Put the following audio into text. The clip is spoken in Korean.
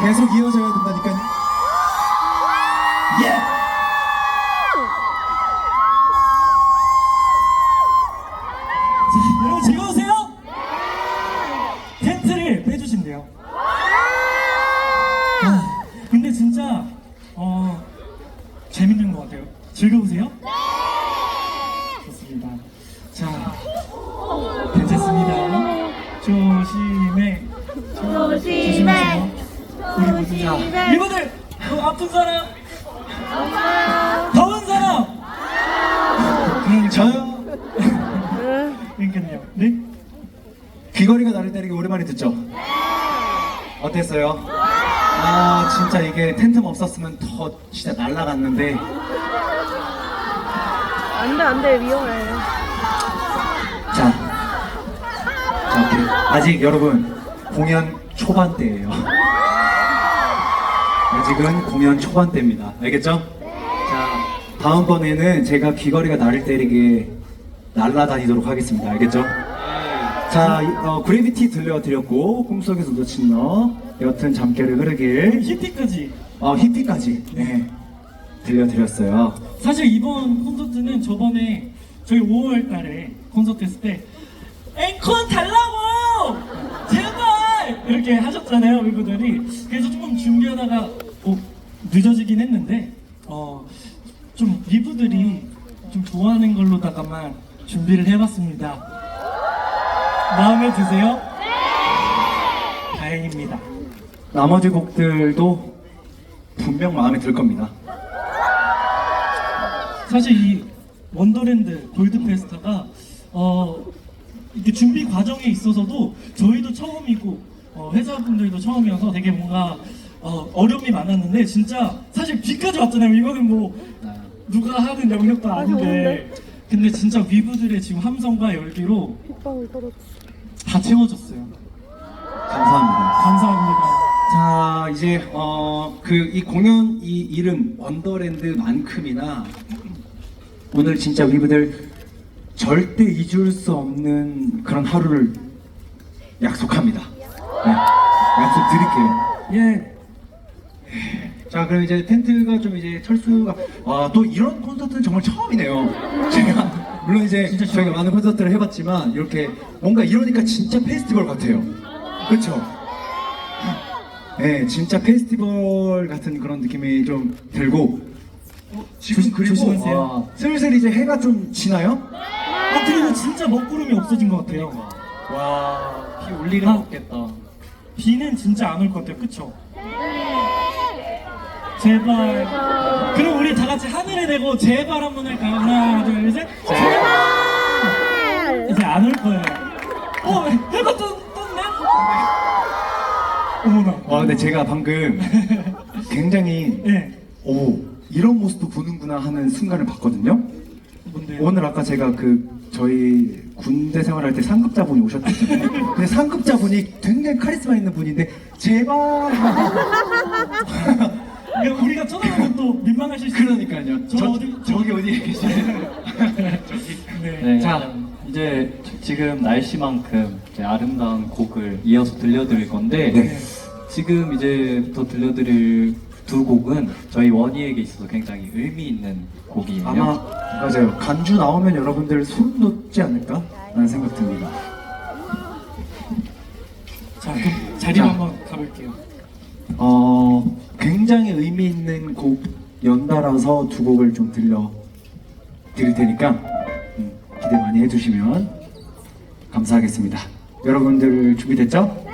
계속 이어져야 된다니까요. 예! 자, 여러분 즐거우세요? 텐트를 빼주신대요. 아, 근데 진짜 어 재밌는 것 같아요. 즐거우세요? 좋습니다. 자, 괜찮습니다. 조심해. 이분들 어, 아픈 사람, 더운 사람. 음, 저요? 그러니까요. 네? 귀걸이가 나를 때리기 오랜만에 듣죠? 어땠어요? 아 진짜 이게 텐트만 없었으면 더 진짜 날라갔는데 안돼 안돼 위험해. 자, 자 오케이. 아직 여러분 공연 초반대예요. 아직은 공연 초반대입니다. 알겠죠? 자 다음번에는 제가 귀걸이가 나를 때리게 날라다니도록 하겠습니다. 알겠죠? 자, 이- 어, 그래비티 들려드렸고 꿈속에서 놓친 너 여튼 잠결이 흐르길 히피까지. 어, 히피까지 네, 들려드렸어요. 사실 이번 콘서트는 저번에 저희 5월 달에 콘서트 했을 때 앵콘 달라고! 제발! 이렇게 하셨잖아요, 외부들이. 그래서 조금 준비하다가 어, 늦어지긴 했는데 어, 좀 위부들이 좀 좋아하는 걸로다가만 준비를 해봤습니다. 마음에 드세요? 다행입니다. 나머지 곡들도 분명 마음에 들 겁니다. 사실 이 원더랜드 골드 페스타가 어 이렇게 준비 과정에 있어서도 저희도 처음이고 어, 회사분들도 처음이어서 되게 뭔가 어, 어려움이 많았는데 진짜 사실 비까지 왔잖아요. 이거는 뭐 누가 하는 영역도 아닌데 근데 진짜 위부들의 지금 함성과 열기로 빗방울 떨어졌어. 다 채워졌어요. 감사합니다. 감사합니다. 자 이제 어 그 이 공연 이 이름 원더랜드만큼이나 오늘 진짜 위브들 절대 잊을 수 없는 그런 하루를 약속합니다. 네, 약속 드릴게요. 예. 자 그럼 이제 텐트가 좀 이제 철수가 아 또 이런 콘서트는 정말 처음이네요. 제가 물론 이제 진짜 저희가. 많은 콘서트를 해봤지만 이렇게 뭔가 이러니까 진짜 페스티벌 같아요. 그렇죠? 네, 진짜 페스티벌 같은 그런 느낌이 좀 들고 지금 조심- 그리고 조심하세요. 어, 슬슬 이제 해가 좀 지나요? 아 그리고 진짜 먹구름이 없어진 것 같아요. 와, 비 올 일은 없겠다. 비는 진짜 안 올 것 같아요. 그쵸? 제발. 그럼 우리 다 같이 하늘에 대고 제발 한 번 할까요? 하나, 둘, 셋. 제발. 이제 안 올 거예요. 어, 해가 떴, 떴네? 어머나. 와, 근데 제가 방금 굉장히 네. 오 이런 모습도 보는구나 하는 순간을 봤거든요. 뭔데요? 오늘 아까 제가 그 저희 군대 생활할 때 상급자분이 오셨거든요. 근데 상급자분이 굉장히 카리스마 있는 분인데 제발 그러니까 우리가 쳐다보면 또 민망하실 수 그러니까요. 저 어디- 저기 어디에 계시는 네. 네, 자. 자 이제 지금 날씨만큼 이제 아름다운 곡을 이어서 들려드릴 건데 네. 지금 이제 더 들려드릴 두 곡은 저희 원희에게 있어서 굉장히 의미 있는 곡이에요. 아마 맞아요. 간주 나오면 여러분들 소름 돋지 않을까 라는 생각 듭니다. 자, 그럼 자리로 자. 한번 가볼게요. 어 굉장히 의미 있는 곡 연달아서 두 곡을 좀 들려 드릴 테니까 음, 기대 많이 해주시면 감사하겠습니다. 여러분들 준비됐죠?